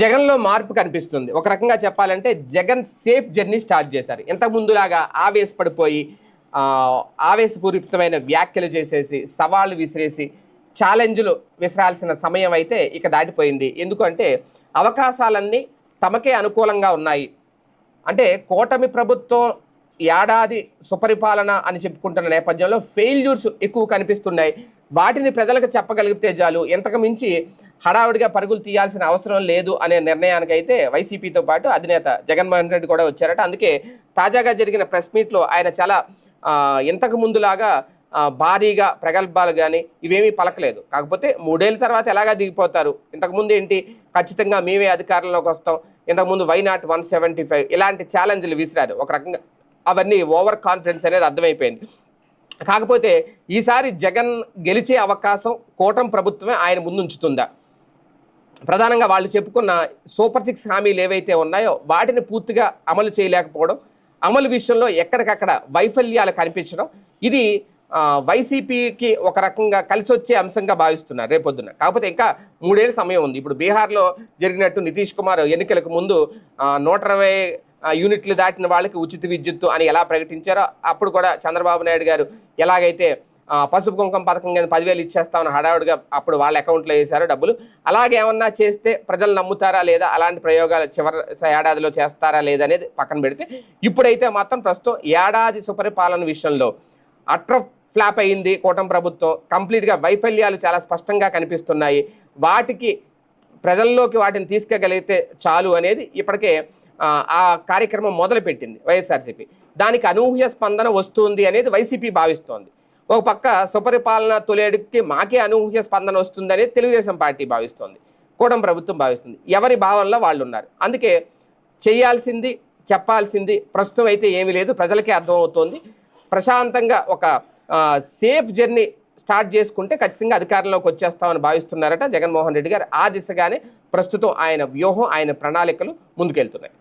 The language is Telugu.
జగన్లో మార్పు కనిపిస్తుంది. ఒక రకంగా చెప్పాలంటే జగన్ సేఫ్ జర్నీ స్టార్ట్ చేశారు. ఇంతకు ముందులాగా ఆవేశపడిపోయి ఆవేశపూరితమైన వ్యాఖ్యలు చేసేసి సవాళ్ళు విసిరేసి ఛాలెంజ్లు విసిరాల్సిన సమయం అయితే ఇక దాటిపోయింది. ఎందుకంటే అవకాశాలన్నీ తమకే అనుకూలంగా ఉన్నాయి. అంటే కూటమి ప్రభుత్వం ఏడాది సుపరిపాలన అని చెప్పుకుంటున్న నేపథ్యంలో ఫెయిల్యూర్స్ ఎక్కువ కనిపిస్తున్నాయి. వాటిని ప్రజలకు చెప్పగలిగితే చాలు. ఇంతకు మించి హడావుడిగా పరుగులు తీయాల్సిన అవసరం లేదు అనే నిర్ణయానికి అయితే వైసీపీతో పాటు అధినేత జగన్మోహన్ రెడ్డి కూడా వచ్చారట. అందుకే తాజాగా జరిగిన ప్రెస్ మీట్లో ఆయన చాలా ఇంతకు ముందులాగా భారీగా ప్రగల్భాలు కానీ ఇవేమీ పలకలేదు. కాకపోతే మూడేళ్ళ తర్వాత ఎలాగా దిగిపోతారు? ఇంతకుముందు ఏంటి? ఖచ్చితంగా మేమే అధికారంలోకి వస్తాం. ఇంతకుముందు why not one seventy five ఇలాంటి ఛాలెంజ్లు విసిరారు. ఒక రకంగా అవన్నీ ఓవర్ కాన్ఫిడెన్స్ అనేది అర్థమైపోయింది. కాకపోతే ఈసారి జగన్ గెలిచే అవకాశం కూటమి ప్రభుత్వమే ఆయన ముందుంచుతుందా? ప్రధానంగా వాళ్ళు చెప్పుకున్న సూపర్ సిక్స్ హామీలు ఏవైతే ఉన్నాయో వాటిని పూర్తిగా అమలు చేయలేకపోవడం అమలు విషయంలో ఎక్కడికక్కడ వైఫల్యాలు కనిపించడం ఇది వైసీపీకి ఒక రకంగా కలిసి వచ్చే అంశంగా భావిస్తున్నారు రేపొద్దున. కాకపోతే ఇంకా మూడేళ్ళ సమయం ఉంది. ఇప్పుడు బీహార్లో జరిగినట్టు నితీష్ కుమార్ ఎన్నికలకు ముందు నూట ఇరవై యూనిట్లు దాటిన వాళ్ళకి ఉచిత విద్యుత్తు అని ఎలా ప్రకటించారో అప్పుడు కూడా చంద్రబాబు నాయుడు గారు ఎలాగైతే పసుపు కుంకుమ పథకం కింద పదివేలు ఇచ్చేస్తామని హడావుడిగా అప్పుడు వాళ్ళ అకౌంట్లో వేశారు డబ్బులు. అలాగే ఏమన్నా చేస్తే ప్రజలు నమ్ముతారా లేదా? అలాంటి ప్రయోగాలు చివరి ఏడాదిలో చేస్తారా లేదా అనేది పక్కన పెడితే ఇప్పుడైతే మాత్రం ప్రస్తుతం ఏడాది సుపరిపాలన విషయంలో అట్ర ఫ్లాప్ అయింది కూటమి ప్రభుత్వం. కంప్లీట్గా వైఫల్యాలు చాలా స్పష్టంగా కనిపిస్తున్నాయి. వాటికి ప్రజల్లోకి వాటిని తీసుకెగలిగితే చాలు అనేది ఇప్పటికే ఆ, ఆ కార్యక్రమం మొదలుపెట్టింది వైఎస్ఆర్సీపీ. దానికి అనూహ్య స్పందన వస్తుంది అనేది వైసీపీ భావిస్తోంది. ఒక పక్క సుపరిపాలన తొలేడుకి మాకే అనూహ్య స్పందన వస్తుందని తెలుగుదేశం పార్టీ భావిస్తోంది. కూటమి ప్రభుత్వం భావిస్తుంది. ఎవరి భావనలో వాళ్ళు ఉన్నారు అందుకే చేయాల్సింది చెప్పాల్సింది ప్రస్తుతం అయితే ఏమీ లేదు. ప్రజలకే అర్థమవుతోంది. ప్రశాంతంగా ఒక సేఫ్ జర్నీ స్టార్ట్ చేసుకుంటే ఖచ్చితంగా అధికారంలోకి వచ్చేస్తామని భావిస్తున్నారట జగన్మోహన్ రెడ్డి గారు. ఆ దిశగానే ప్రస్తుతం ఆయన వ్యూహం ఆయన ప్రణాళికలు ముందుకెళ్తున్నాయి.